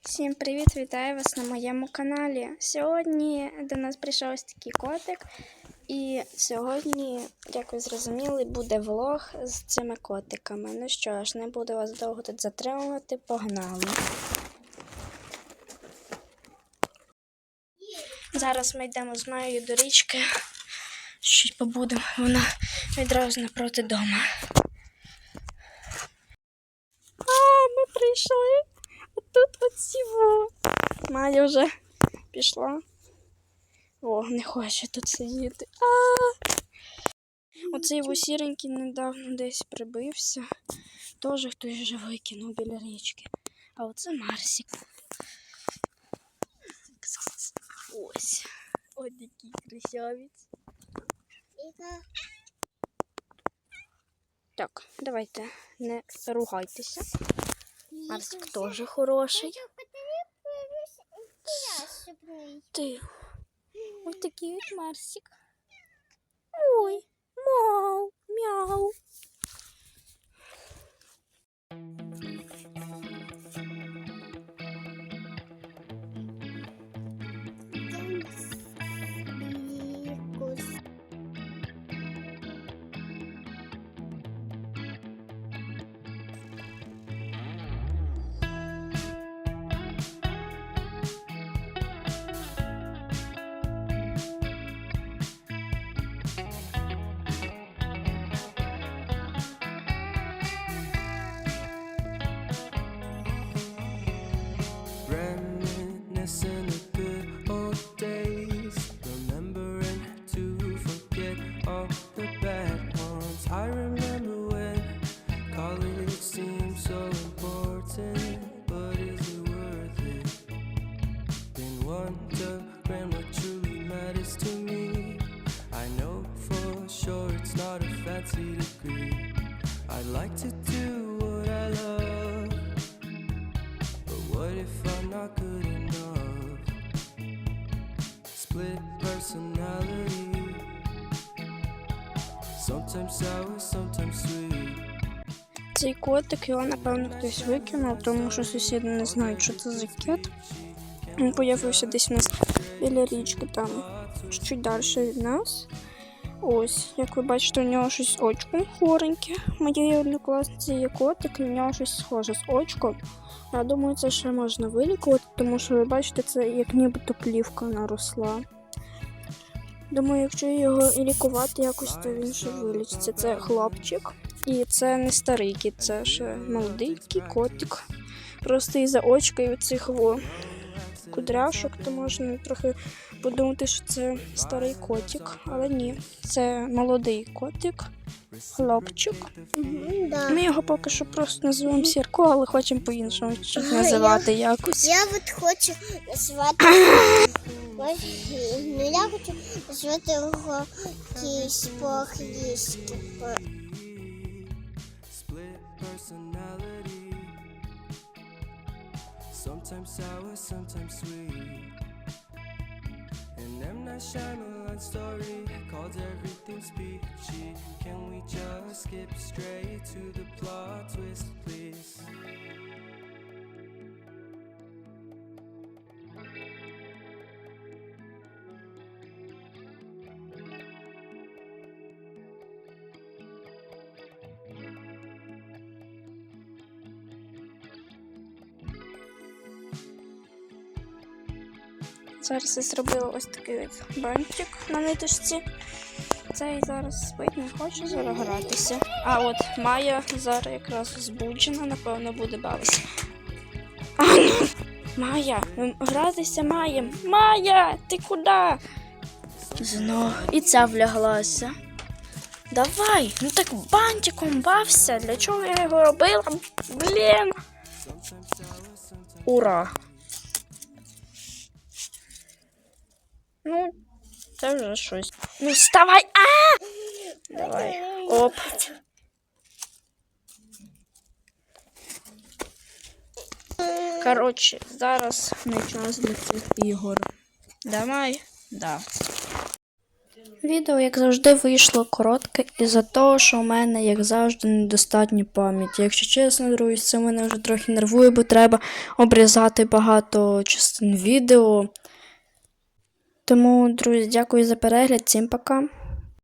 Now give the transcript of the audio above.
Всім привіт! Вітаю вас на моєму каналі. Сьогодні до нас прийшов ось такий котик. І сьогодні, як ви зрозуміли, буде влог з цими котиками. Ну що ж, не буду вас довго тут затримувати, погнали. Зараз ми йдемо з Маєю до річки. Щось побудемо. Вона відразу напроти дома. А, ми прийшли. А тут оці вже пішла. О, не хоче тут сидіти. А! Оцей во сіренький недавно десь прибився. Теж хтось вже викинув біля річки. А оце Марсик. Ось. Ось такий красавець. Так, давайте не ругайтеся. Марсик теж хороший. Ти. Ось такий от Марсик. Not a fancy degree. I'd like to do what I love. But what if I'm not good enough? Split personality. Sometimes sour, sometimes sweet. Цей котик його, напевно, хтось викинув, тому що сусіди не знають, що це за кіт. Він появився десь у нас біля річки, там чуть далі від нас. Ось, як ви бачите, у нього щось очком хвореньке. Моєї однокласниці є котик, і у нього щось схоже з очком. Я думаю, це ще можна вилікувати, тому що ви бачите, це як нібито плівка наросла. Думаю, якщо його і лікувати якось, то він ще вилічиться. Це хлопчик. І це не старий кіт, це ще молодий котик. Просто із-за очка і оцих во кудряшок, то можна трохи подумати, що це старий котик. Але ні, це молодий котик, хлопчик. Да. Ми його поки що просто називаємо Сірко, але хочемо по-іншому Ага, називати якось. Я вот хочу назвати. Ну, я хочу назвати його кісь по-англійськи. Split personality. Sometimes sour, sometimes sweet. An M. Night Shyamalan story called Everything Peachy. Can we just skip straight to the plot twist, Зараз я зробила ось такий от бантик на ниточці. Цей зараз спить, не хоче зараз гратися. А от Майя зараз якраз збуджена, напевно, буде бавитися. А, ну, Майя, гратися маєм. Майя, ти куди? Знов і ця вляглася. Давай, ну так бантиком бався. Для чого я його робила? Блін. Ура! Ну, це вже щось. Ну, вставай! А! Давай. Оп. Коротше, зараз не час для цих ігор. Давай. Да. Відео, як завжди, вийшло коротке із-за того, що у мене, як завжди, недостатньо пам'яті. Якщо чесно, друзі, це мене вже трохи нервує, бо треба обрізати багато частин відео. Тому, друзі, дякую за перегляд. Всім пока.